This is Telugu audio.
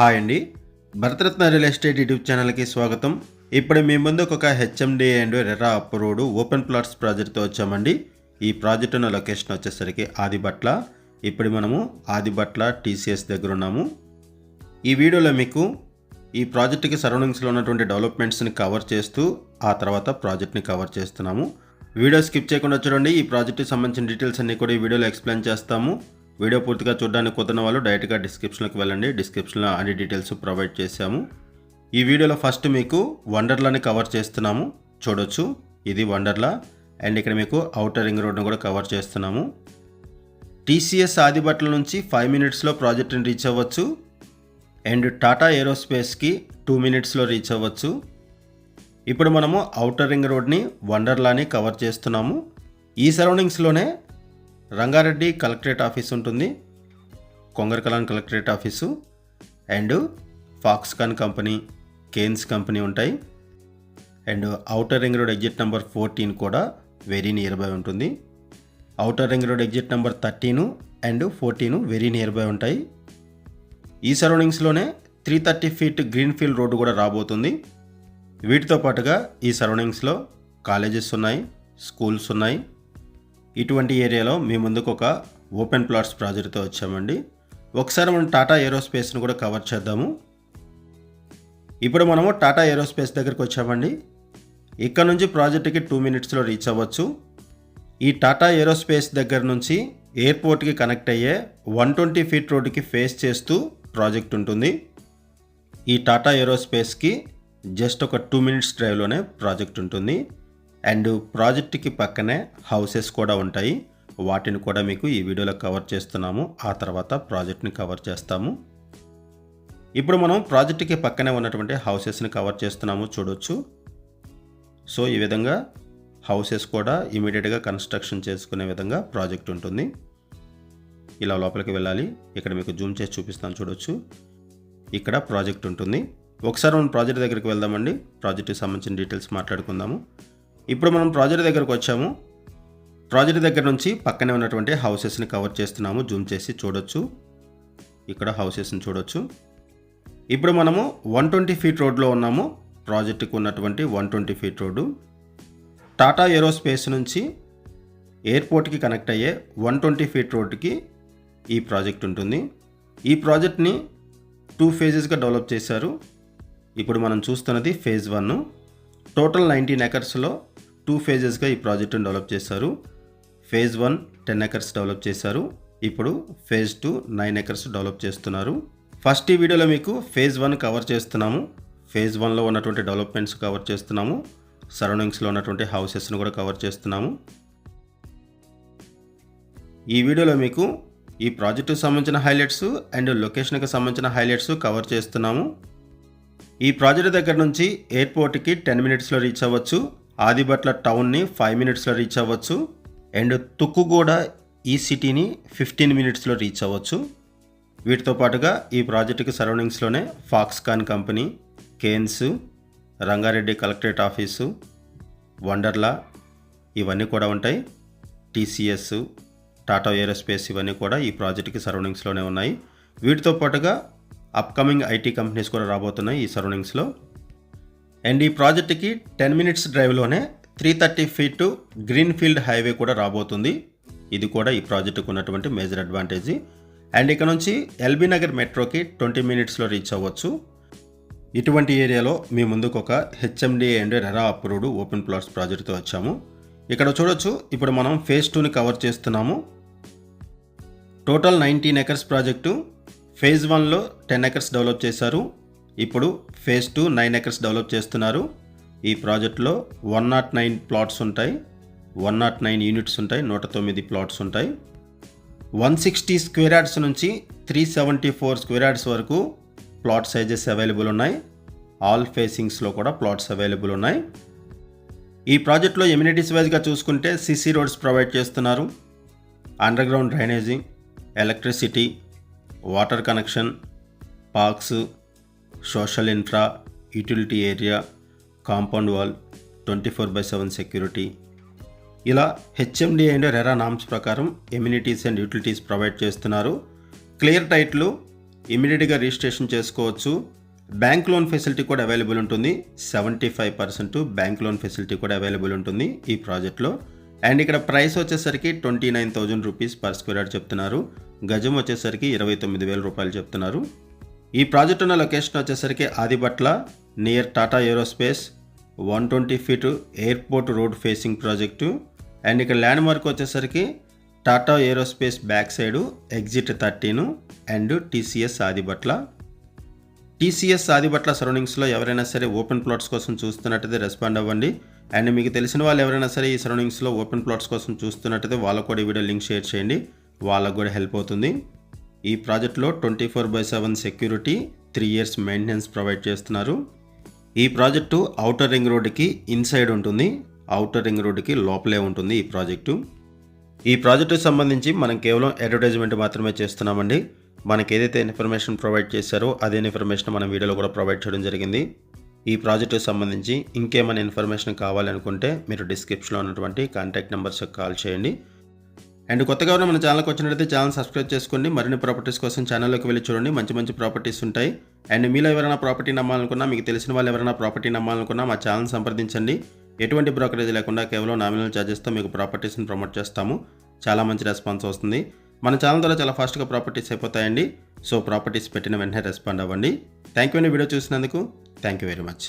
హాయ్ అండి. భరతరత్న రియల్ ఎస్టేట్ యూట్యూబ్ ఛానల్కి స్వాగతం. ఇప్పుడు మీ ముందు ఒక HMD and RERA approved open plots ప్రాజెక్ట్తో వచ్చామండి. ఈ ప్రాజెక్ట్ ఉన్న లొకేషన్ వచ్చేసరికి ఆదిబట్ల. ఇప్పుడు మనము ఆదిబట్ల టీసీఎస్ దగ్గర ఉన్నాము. ఈ వీడియోలో మీకు ఈ ప్రాజెక్ట్కి సరౌండింగ్స్లో ఉన్నటువంటి డెవలప్మెంట్స్ని కవర్ చేస్తూ ఆ తర్వాత ప్రాజెక్ట్ని కవర్ చేస్తున్నాము. వీడియో స్కిప్ చేయకుండా చూడండి. ఈ ప్రాజెక్ట్కి సంబంధించిన డీటెయిల్స్ అన్ని కూడా ఈ వీడియోలో ఎక్స్ప్లెయిన్ చేస్తాము. వీడియో పూర్తిగా చూడడానికి కుదిరిన వాళ్ళు డైరెక్ట్గా డిస్క్రిప్షన్లోకి వెళ్ళండి. డిస్క్రిప్షన్లో అన్ని డీటెయిల్స్ ప్రొవైడ్ చేశాము. ఈ వీడియోలో ఫస్ట్ మీకు వండర్లాని కవర్ చేస్తున్నాము. చూడొచ్చు. ఇది వండర్లా. అండ్ ఇక్కడ మీకు అవుటర్ రింగ్ రోడ్ను కూడా కవర్ చేస్తున్నాము. టీసీఎస్ ఆదిబట్ల నుంచి ఫైవ్ మినిట్స్లో ప్రాజెక్ట్ని రీచ్ అవ్వచ్చు. అండ్ టాటా ఏరోస్పేస్కి టూ మినిట్స్లో రీచ్ అవ్వచ్చు. ఇప్పుడు మనము అవుటర్ రింగ్ రోడ్ని వండర్లాని కవర్ చేస్తున్నాము. ఈ సరౌండింగ్స్లోనే రంగారెడ్డి కలెక్టరేట్ ఆఫీస్ ఉంటుంది. Kongarakalan collectorate office. And Foxconn company Kaynes company ఉంటాయి. And outer ring road exit number fourteen కూడా వెరీ నియర్ బై ఉంటుంది. Outer ring road exit number thirteen and fourteen very near by ఉంటాయి. ఈ సరౌండింగ్స్లోనే three thirty feet green field road కూడా రాబోతుంది. వీటితో పాటుగా ఈ సరౌండింగ్స్లో కాలేజెస్ ఉన్నాయి స్కూల్స్ ఉన్నాయి. ఇటువంటి ఏరియాలో మీ ముందుకు ఒక ఓపెన్ ప్లాట్స్ ప్రాజెక్ట్తో వచ్చామండి. ఒకసారి మనం టాటా ఏరోస్పేస్ను కూడా కవర్ చేద్దాము. ఇప్పుడు మనము టాటా ఏరోస్పేస్ దగ్గరికి వచ్చామండి. ఇక్కడ నుంచి ప్రాజెక్ట్కి టూ మినిట్స్లో రీచ్ అవ్వచ్చు. ఈ టాటా ఏరోస్పేస్ దగ్గర నుంచి ఎయిర్పోర్ట్కి కనెక్ట్ అయ్యే వన్ ట్వంటీ ఫీట్ రోడ్డుకి ఫేస్ చేస్తూ ప్రాజెక్ట్ ఉంటుంది. ఈ టాటా ఏరోస్పేస్కి జస్ట్ ఒక టూ మినిట్స్ డ్రైవ్లోనే ప్రాజెక్ట్ ఉంటుంది. అండ్ ప్రాజెక్ట్కి పక్కనే హౌసెస్ కూడా ఉంటాయి. వాటిని కూడా మీకు ఈ వీడియోలో కవర్ చేస్తున్నాము. ఆ తర్వాత ప్రాజెక్ట్ని కవర్ చేస్తాము. ఇప్పుడు మనం ప్రాజెక్ట్కి పక్కనే ఉన్నటువంటి హౌసెస్ని కవర్ చేస్తున్నాము చూడొచ్చు. సో ఈ విధంగా హౌసెస్ కూడా ఇమీడియట్గా కన్స్ట్రక్షన్ చేసుకునే విధంగా ప్రాజెక్ట్ ఉంటుంది. ఇలా లోపలికి వెళ్ళాలి. ఇక్కడ మీకు జూమ్ చేసి చూపిస్తాను చూడొచ్చు. ఇక్కడ ప్రాజెక్ట్ ఉంటుంది. ఒకసారి మనం ప్రాజెక్ట్ దగ్గరికి వెళ్దామండి. ప్రాజెక్ట్కి సంబంధించిన డీటెయిల్స్ మాట్లాడుకుందాము. ఇప్పుడు మనం ప్రాజెక్ట్ దగ్గరకు వచ్చాము. ప్రాజెక్ట్ దగ్గర నుంచి పక్కనే ఉన్నటువంటి హౌసెస్ని కవర్ చేస్తున్నాము. జూమ్ చేసి చూడొచ్చు. ఇక్కడ హౌసెస్ని చూడొచ్చు. ఇప్పుడు మనము వన్ ట్వంటీ ఫీట్ రోడ్లో ఉన్నాము. ప్రాజెక్టుకు ఉన్నటువంటి one twenty feet road. Tata aerospace నుంచి ఎయిర్పోర్ట్కి కనెక్ట్ అయ్యే వన్ ట్వంటీ ఫీట్ రోడ్డుకి ఈ ప్రాజెక్ట్ ఉంటుంది. ఈ ప్రాజెక్ట్ని టూ ఫేజెస్గా డెవలప్ చేశారు. ఇప్పుడు మనం చూస్తున్నది ఫేజ్ వన్. టోటల్ నైన్టీన్ ఎకర్స్లో టూ ఫేజెస్గా ఈ ప్రాజెక్టును డెవలప్ చేశారు. Phase one ten acres develop చేశారు. ఇప్పుడు phase two nine acres develop చేస్తున్నారు. ఫస్ట్ ఈ వీడియోలో మీకు ఫేజ్ వన్ కవర్ చేస్తున్నాము. ఫేజ్ వన్లో ఉన్నటువంటి డెవలప్మెంట్స్ కవర్ చేస్తున్నాము. సరౌండింగ్స్లో ఉన్నటువంటి హౌసెస్ను కూడా కవర్ చేస్తున్నాము. ఈ వీడియోలో మీకు ఈ ప్రాజెక్టుకు సంబంధించిన హైలైట్స్ అండ్ లొకేషన్కి సంబంధించిన హైలైట్స్ కవర్ చేస్తున్నాము. ఈ ప్రాజెక్ట్ దగ్గర నుంచి ఎయిర్పోర్ట్కి టెన్ మినిట్స్లో రీచ్ అవ్వచ్చు. ఆదిబట్ల టౌన్ని ఫైవ్ మినిట్స్లో రీచ్ అవ్వచ్చు. అండ్ తుక్కుగూడ ఈ సిటీని ఫిఫ్టీన్ మినిట్స్లో రీచ్ అవ్వచ్చు. వీటితో పాటుగా ఈ ప్రాజెక్టుకి సరౌండింగ్స్లోనే Foxconn company Kaynes Rangareddy collectorate office Wonderla ఇవన్నీ కూడా ఉంటాయి. టీసీఎస్ టాటా ఏరోస్పేస్ ఇవన్నీ కూడా ఈ ప్రాజెక్ట్కి సరౌండింగ్స్లోనే ఉన్నాయి. వీటితో పాటుగా అప్కమింగ్ ఐటీ కంపెనీస్ కూడా రాబోతున్నాయి ఈ సరౌండింగ్స్లో. అండ్ ఈ ప్రాజెక్ట్కి ten minutes డ్రైవ్లోనే three thirty feet green field highway కూడా రాబోతుంది. ఇది కూడా ఈ ప్రాజెక్టుకు ఉన్నటువంటి మేజర్ అడ్వాంటేజ్ అండ్ ఇక్కడ నుంచి ఎల్బీ నగర్ మెట్రోకి ట్వంటీ మినిట్స్లో రీచ్ అవ్వచ్చు. ఇటువంటి ఏరియాలో మీ ముందుకు ఒక HMD and RERA approved open plots ప్రాజెక్ట్తో వచ్చాము. ఇక్కడ చూడొచ్చు ఇప్పుడు మనం ఫేజ్ టూని కవర్ చేస్తున్నాము. Total nineteen acres project. Phase వన్లో టెన్ ఎకర్స్ డెవలప్ చేశారు. ఇప్పుడు phase two nine acres develop చేస్తున్నారు. ఈ ప్రాజెక్ట్లో వన్ నాట్ నైన్ ప్లాట్స్ ఉంటాయి. వన్ నాట్ నైన్ యూనిట్స్ ఉంటాయి. నూట తొమ్మిది ప్లాట్స్ ఉంటాయి. వన్ సిక్స్టీ స్క్వేర్ యార్డ్స్ నుంచి three seventy four square yards వరకు ప్లాట్ సైజెస్ అవైలబుల్ ఉన్నాయి. ఆల్ ఫేసింగ్స్లో కూడా ప్లాట్స్ అవైలబుల్ ఉన్నాయి. ఈ ప్రాజెక్ట్లో ఎమ్యూనిటీస్ వైజ్గా చూసుకుంటే సిసి రోడ్స్ ప్రొవైడ్ చేస్తున్నారు. Underground drainage electricity water connection parks social infra utility area compound wall twenty four by seven security. ఇలా హెచ్ఎండి అండ్ రెరా నామ్స్ ప్రకారం ఎమ్యూనిటీస్ అండ్ యూటిలిటీస్ ప్రొవైడ్ చేస్తున్నారు. క్లియర్ టైట్లు ఇమీడియట్గా రిజిస్ట్రేషన్ చేసుకోవచ్చు. బ్యాంక్ లోన్ ఫెసిలిటీ కూడా అవైలబుల్ ఉంటుంది. Seventy five percent bank loan facility కూడా అవైలబుల్ ఉంటుంది ఈ ప్రాజెక్ట్లో. అండ్ ఇక్కడ ప్రైస్ వచ్చేసరికి twenty nine thousand rupees per square yard చెప్తున్నారు. గజం వచ్చేసరికి ఇరవై తొమ్మిది వేల రూపాయలు చెప్తున్నారు. ఈ ప్రాజెక్ట్ ఉన్న లొకేషన్ వచ్చేసరికి Adibatla near Tata aerospace one twenty feet airport road facing project and ఇక్కడ ల్యాండ్ మార్క్ వచ్చేసరికి Tata aerospace back side exit thirteen and TCS Adibatla. TCS Adibatla సరౌండింగ్స్లో ఎవరైనా సరే ఓపెన్ ప్లాట్స్ కోసం చూస్తున్నట్టయితే రెస్పాండ్ అవ్వండి. అండ్ మీకు తెలిసిన వాళ్ళు ఎవరైనా సరే ఈ సరౌండింగ్స్లో ఓపెన్ ప్లాట్స్ కోసం చూస్తున్నట్టయితే వాళ్ళకు కూడా ఈ వీడియో లింక్ షేర్ చేయండి. వాళ్ళకు కూడా హెల్ప్ అవుతుంది. ఈ ప్రాజెక్ట్లో twenty four by seven security three years maintenance provide చేస్తున్నారు. ఈ ప్రాజెక్టు అవుటర్ రింగ్ రోడ్డుకి ఇన్సైడ్ ఉంటుంది. అవుటర్ రింగ్ రోడ్డుకి లోపలే ఉంటుంది ఈ ప్రాజెక్టు. ఈ ప్రాజెక్టుకి సంబంధించి మనం కేవలం అడ్వర్టైజ్మెంట్ మాత్రమే చేస్తున్నామండి. మనకి ఏదైతే ఇన్ఫర్మేషన్ ప్రొవైడ్ చేశారో అదే ఇన్ఫర్మేషన్ మన వీడియోలో కూడా ప్రొవైడ్ చేయడం జరిగింది. ఈ ప్రాజెక్టుకి సంబంధించి ఇంకేమైనా ఇన్ఫర్మేషన్ కావాలనుకుంటే మీరు డిస్క్రిప్షన్లో ఉన్నటువంటి కాంటాక్ట్ నెంబర్స్కి కాల్ చేయండి. అండ్ కొత్తగా ఉన్న మన ఛానల్కి వచ్చినట్లయితే ఛానల్ సబ్స్క్రైబ్ చేసుకోండి మరిన్ని ప్రాపర్టీస్ కోసం ఛానల్లోకి వెళ్ళి చూడండి. మంచి మంచి ప్రాపర్టీస్ ఉంటాయి. అండ్ మీలో ఎవరైనా ప్రాపర్టీ నమ్మాలనుకున్నా మీకు తెలిసిన వాళ్ళు ఎవరైనా ప్రాపర్టీ నమ్మాలనుకున్నా మా ఛానల్ సంప్రదించండి. ఎటువంటి బ్రోకరేజ్ లేకుండా కేవలం నామినల్ ఛార్జెస్తో మీకు ప్రాపర్టీస్ని ప్రమోట్ చేస్తాము. చాలా మంచి రెస్పాన్స్ వస్తుంది. మన ఛానల్ ద్వారా చాలా ఫాస్ట్గా ప్రాపర్టీస్ అయిపోతాయండి. సో ప్రాపర్టీస్ పెట్టిన వెంటనే రెస్పాండ్ అవ్వండి. థ్యాంక్ యూ అండి వీడియో చూసినందుకు. Thank you very much